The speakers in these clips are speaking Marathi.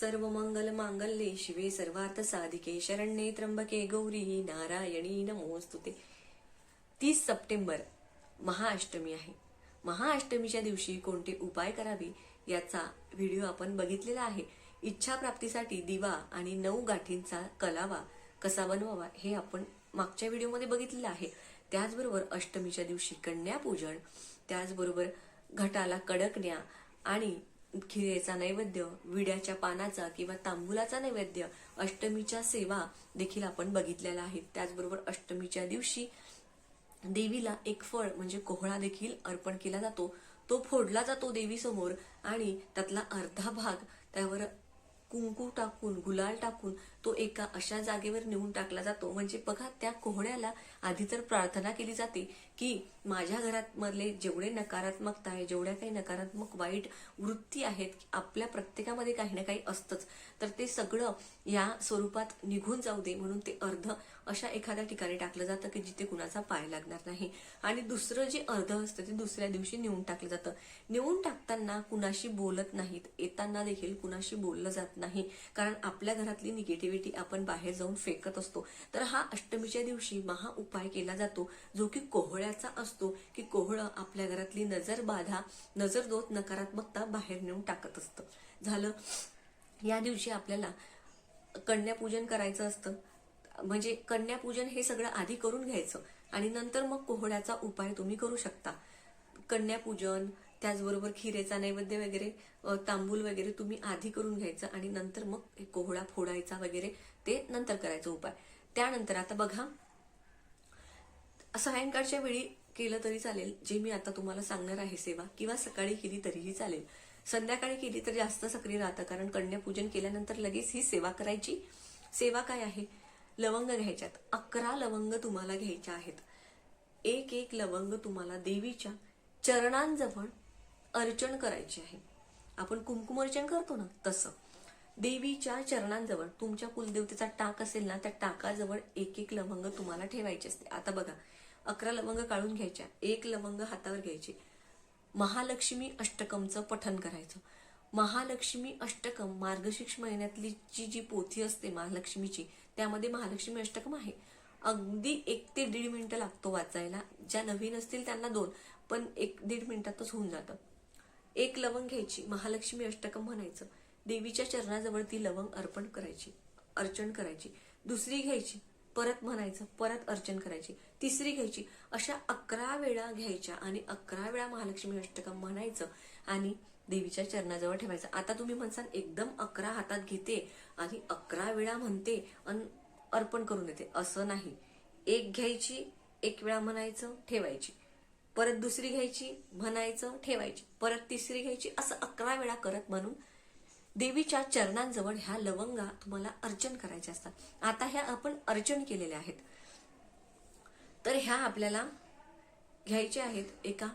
सर्व मंगल मांगल्ये शिवे सर्वार्थ साधिके शरण्ये त्र्यंबके गौरी नारायणी नमोस्तुते तीस सप्टेंबर महाअष्टमी आहे. महाअष्टमीच्या दिवशी कोणते उपाय करावे याचा व्हिडिओ आपण बघितलेला आहे. इच्छा प्राप्तीसाठी दिवा आणि नऊ गाठींचा कलावा कसा बनवावा हे आपण मागच्या व्हिडिओमध्ये बघितलेलं आहे. त्याचबरोबर अष्टमीच्या दिवशी कन्यापूजन त्याचबरोबर घटाला कडकण्या आणि खिरेचा नैवेद्य विड्याच्या पानाचा किंवा तांबुलाचा नैवेद्य अष्टमीच्या सेवा देखील आपण बघितलेला आहे. त्याचबरोबर अष्टमीच्या दिवशी देवीला एक फळ म्हणजे कोहळा देखील अर्पण केला जातो. तो फोडला जातो देवीसमोर आणि त्यातला अर्धा भाग त्यावर कुंकू टाकून गुलाल टाकून तो एका अशा जागेवर नेऊन टाकला जातो. म्हणजे बघा त्या कोहळ्याला आधी तर प्रार्थना केली जाते. की माझ्या घरात मधले जेवढे नकारात्मकता आहे जेवढ्या काही नकारात्मक वाईट वृत्ती आहेत आपल्या प्रत्येकामध्ये काही ना काही असतंच. तर ते सगळं या स्वरूपात निघून जाऊ दे म्हणून ते अर्ध अशा एखाद्या ठिकाणी टाकलं जातं की जिथे कुणाचा पाय लागणार नाही. आणि दुसरं जे अर्ध असतं ते दुसऱ्या दिवशी नेऊन टाकलं जातं. नेऊन टाकताना कुणाशी बोलत नाहीत येताना देखील कुणाशी बोललं जात नाही. कारण आपल्या घरातली निगेटिव्हिटी आपण बाहेर जाऊन फेकत असतो. तर हा अष्टमीच्या दिवशी महा उपाय केला जातो जो की कोहळ्या कोहळ्याचा असतो की कोहळं आपल्या घरातली नजर बाधा नजर दोत नकारात्मकता बाहेर नेऊन टाकत असतं. झालं या दिवशी आपल्याला कन्यापूजन करायचं असतं. म्हणजे कन्यापूजन हे सगळं आधी करून घ्यायचं आणि नंतर मग कोहळ्याचा उपाय तुम्ही करू शकता. कन्यापूजन त्याचबरोबर खिरेचा नैवेद्य वगैरे तांबूल वगैरे तुम्ही आधी करून घ्यायचं आणि नंतर मग कोहळा फोडायचा वगैरे ते नंतर करायचं उपाय. त्यानंतर आता बघा सायंकाळच्या वेळी केलं तरी चालेल जे मी आता तुम्हाला सांगणार आहे सेवा. किंवा सकाळी केली तरीही चालेल. संध्याकाळी केली तर जास्त सक्रिय राहतं कारण कन्यापूजन केल्यानंतर लगेच ही सेवा करायची. सेवा काय आहे? लवंग घ्यायच्यात. अकरा लवंग तुम्हाला घ्यायच्या आहेत. एक एक लवंग तुम्हाला देवीच्या चरणांजवळ अर्चन करायची आहे. आपण कुंकुम अर्चन करतो ना तसं. देवीच्या चरणांजवळ तुमच्या कुलदेवतेचा टाक असेल ना त्या टाकाजवळ एक एक लवंग तुम्हाला ठेवायचे असते. आता बघा अकरा लवंग काढून घ्यायच्या. एक लवंग हातावर घ्यायची. महालक्ष्मी अष्टकमचं पठन करायचं. महालक्ष्मी अष्टकम मार्गशीर्ष महिन्यातली जी जी पोथी असते महालक्ष्मीची त्यामध्ये महालक्ष्मी अष्टकम आहे. अगदी एक ते दीड मिनिटं लागतो वाचायला. ज्या नवीन असतील त्यांना दोन पण एक दीड मिनिटातच होऊन जातं. एक लवंग घ्यायची. महालक्ष्मी अष्टकम म्हणायचं. देवीच्या चरणाजवळ ती लवंग अर्पण करायची अर्चन करायची. दुसरी घ्यायची. परत म्हणायचं परत अर्चन करायची. तिसरी घ्यायची. अशा अकरा वेळा घ्यायच्या आणि अकरा वेळा महालक्ष्मी अष्टकम म्हणायचं आणि देवीच्या चरणाजवळ ठेवायचं. आता तुम्ही म्हणसाल एकदम अकरा हातात घेते आणि अकरा वेळा म्हणते अन अर्पण करून देते. असं नाही. एक घ्यायची एक वेळा म्हणायचं ठेवायची. परत दुसरी घ्यायची म्हणायचं ठेवायची. परत तिसरी घ्यायची असं अकरा वेळा करत म्हणून देवीच्या चरणांजवळ ह्या लवंगा तुम्हाला अर्चन करायच्या असतात. आता ह्या आपण अर्चन केलेल्या आहेत. तर ह्या आपल्याला घ्यायच्या आहेत एका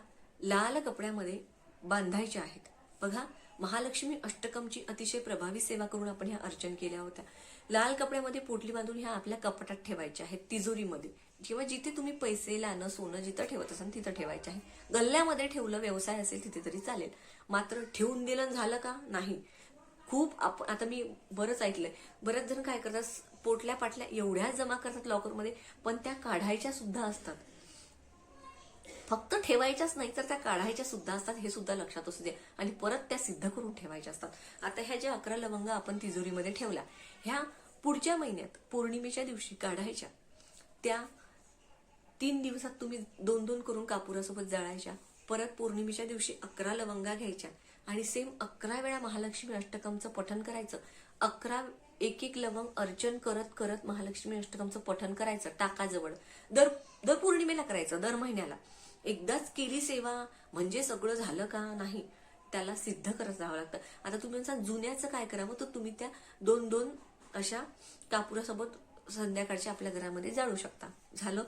लाल कपड्यामध्ये बांधायच्या आहेत. बघा महालक्ष्मी अष्टकमची अतिशय प्रभावी सेवा करून आपण ह्या अर्चन केल्या होत्या. लाल कपड्यामध्ये पोटली बांधून ह्या आपल्या कपाटात ठेवायच्या आहेत तिजोरीमध्ये. किंवा जिथे तुम्ही पैसे लाणं सोनं जिथं ठेवत असाल तिथं ठेवायचे आहे. गल्ल्यामध्ये ठेवलं व्यवसाय असेल तिथे तरी चालेल. मात्र ठेवून दिलं झालं का? नाही. खूप आप आता मी बरंच ऐकलंय. बरेच जण काय करतात पोटल्या पाटल्या एवढ्या जमा करतात लॉकरमध्ये पण त्या काढायच्या सुद्धा असतात. फक्त ठेवायच्याच नाही तर त्या काढायच्या सुद्धा असतात हे सुद्धा लक्षात असू दे. आणि परत त्या सिद्ध करून ठेवायच्या असतात. आता ह्या ज्या अकरा लवंग आपण तिजोरीमध्ये ठेवल्या ह्या पुढच्या महिन्यात पौर्णिमेच्या दिवशी काढायच्या. त्या तीन दिवसात तुम्ही दोन दोन करून कापुरासोबत जळायच्या. परत पौर्णिमेच्या दिवशी अकरा लवंगा घ्यायच्या. आणि सेम अकरा वेळा महालक्ष्मी अष्टकमचं पठन करायचं. अकरा एक एक लवंग अर्चन करत करत महालक्ष्मी अष्टकमचं पठन करायचं टाकाजवळ. दर दर पौर्णिमेला करायचं दर महिन्याला. एकदाच केली सेवा म्हणजे सगळं झालं का नाही त्याला सिद्ध करत राहावं लागतं. आता तुम्ही म्हणता जुन्याचं काय करावं तर तुम्ही त्या दोन दोन अशा कापुरासोबत संध्याकाळच्या आपल्या घरामध्ये जाळू शकता. झालं?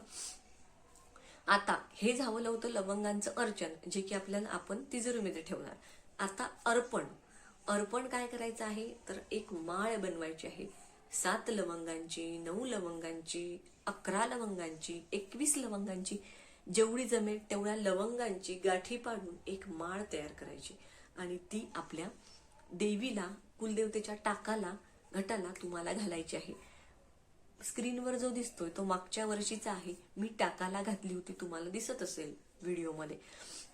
आता हे झावलं होतं लवंगांचं अर्चन जे की आपल्याला आपण तिजोरीमध्ये ठेवणार. आता अर्पण. अर्पण काय करायचं आहे? तर एक माळ बनवायची आहे. सात लवंगांची नऊ लवंगांची अकरा लवंगांची एकवीस लवंगांची. जेवढी जमेल तेवढ्या लवंगांची गाठी पाडून एक माळ तयार करायची. आणि ती आपल्या देवीला कुलदेवतेच्या टाकाला घटाला तुम्हाला घालायची आहे. स्क्रीनवर जो दिसतोय तो मागच्या वर्षीचा आहे. मी टाकाला घातली होती तुम्हाला दिसत असेल व्हिडिओमध्ये.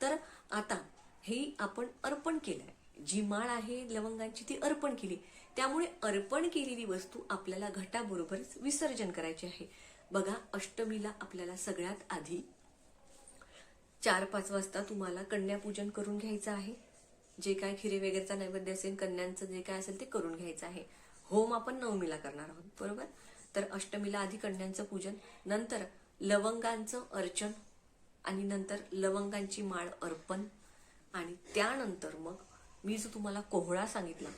तर आता हे आपण अर्पण केलंय. जी माळ आहे लवंगांची ती अर्पण केली. त्यामुळे अर्पण केलेली वस्तू आपल्याला घटाबरोबरच विसर्जन करायची आहे. बघा अष्टमीला आपल्याला सगळ्यात आधी चार पाच वाजता तुम्हाला कन्यापूजन करून घ्यायचं आहे. जे काय खिरे वगैरेचा नैवेद्य असेल कन्यांचं जे काय असेल ते करून घ्यायचं आहे. होम आपण नवमीला करणार आहोत बरोबर? तर अष्टमीला आधी कन्यांचं पूजन नंतर लवंगांचं अर्चन आणि नंतर लवंगांची माळ अर्पण आणि त्यानंतर मग मी जो तुम्हाला कोहळा सांगितला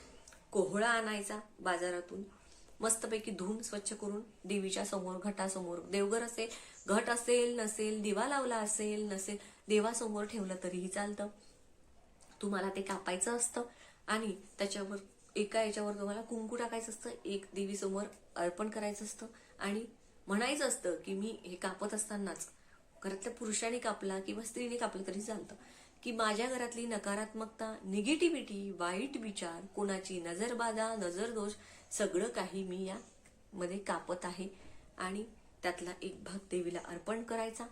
कोहळा आणायचा बाजारातून मस्तपैकी धुवून स्वच्छ करून देवीच्या समोर घटासमोर देवघर असेल घट असेल नसेल दिवा लावला असेल नसेल देवासमोर ठेवलं तरीही चालतं. तुम्हाला ते कापायचं असतं आणि त्याच्यावर एका याच्यावर तुम्हाला कुंकू टाकायचं असतं एक देवीसमोर अर्पण करायचं असतं आणि म्हणायचं असतं की मी हे कापत असतानाच घरातल्या पुरुषाने कापला किंवा स्त्रीने कापलं तरी चालतं. की माझ्या घरातली नकारात्मकता निगेटिव्हिटी वाईट विचार कोणाची नजरबाधा नजरदोष सगळं काही मी या मध्ये कापत आहे. आणि त्यातला एक भाग देवीला अर्पण करायचा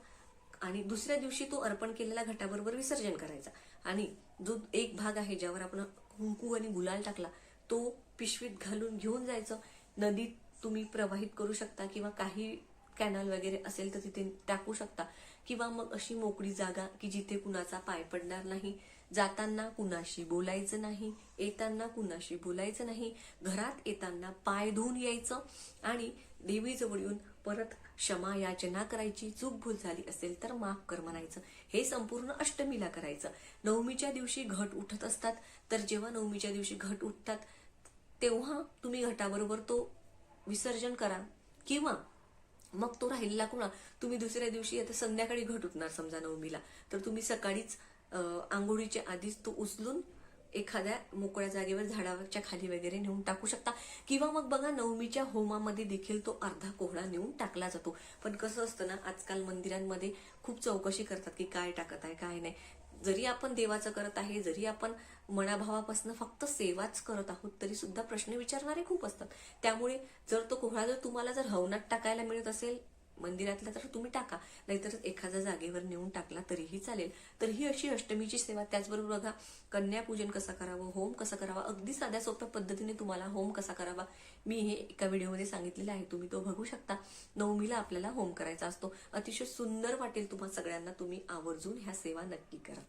आणि दुसऱ्या दिवशी तो अर्पण केलेला घटाबरोबर विसर्जन करायचा. आणि जो एक भाग आहे ज्यावर आपण कुंकू आणि गुलाल टाकला तो पिशवीत घालून घेऊन जायचं. नदीत तुम्ही प्रवाहित करू शकता किंवा काही कॅनल वगैरे असेल तर तिथे टाकू शकता. किंवा मग अशी मोकळी जागा की जिथे कुणाचा पाय पडणार नाही. जाताना कुणाशी बोलायचं नाही येताना कुणाशी बोलायचं नाही घरात येताना पाय धुवून यायचं आणि देवीजवळ येऊन परत क्षमा याचना करायची चूक भूल झाली असेल तर माफ कर म्हणायचं. हे संपूर्ण अष्टमीला करायचं. नवमीच्या दिवशी घट उठत असतात. तर जेव्हा नवमीच्या दिवशी घट उठतात तेव्हा तुम्ही घटाबरोबर तो विसर्जन करा. किंवा मग तो राहिलेला कुणा? तुम्ही दुसऱ्या दिवशी आता संध्याकाळी घट उठणार समजा नवमीला. तर तुम्ही सकाळीच आंघोळीच्या आधीच तो उचलून एखाद्या मोकळ्या जागेवर झाडावरच्या खाली वगैरे नेऊन टाकू शकता. किंवा मग बघा नवमीच्या होमामध्ये देखील तो अर्धा कोहळा नेऊन टाकला जातो. पण कसं असतं ना आजकाल मंदिरांमध्ये खूप चौकशी करतात की काय टाकत आहे काय नाही. जरी आपण देवाचं करत आहे जरी आपण मनाभावापासून फक्त सेवाच करत आहोत तरी सुद्धा प्रश्न विचारणारे खूप असतात. त्यामुळे जर तो कोहळा जर तुम्हाला जर हवनात टाकायला मिळत असेल मंदिरातला तर तुम्ही टाका नाहीतर एखाद्या जागेवर नेऊन टाकला तरीही चालेल. तर ही अशी अष्टमीची सेवा त्याचबरोबर बघा कन्यापूजन कसं करावं होम कसं करावा अगदी साध्या सोप्या पद्धतीने तुम्हाला होम कसा करावा मी हे एका व्हिडिओमध्ये सांगितलेलं आहे तुम्ही तो बघू शकता. नवमीला आपल्याला होम करायचा असतो. अतिशय सुंदर वाटेल तुम्हाला सगळ्यांना तुम्ही आवर्जून ह्या सेवा नक्की करा.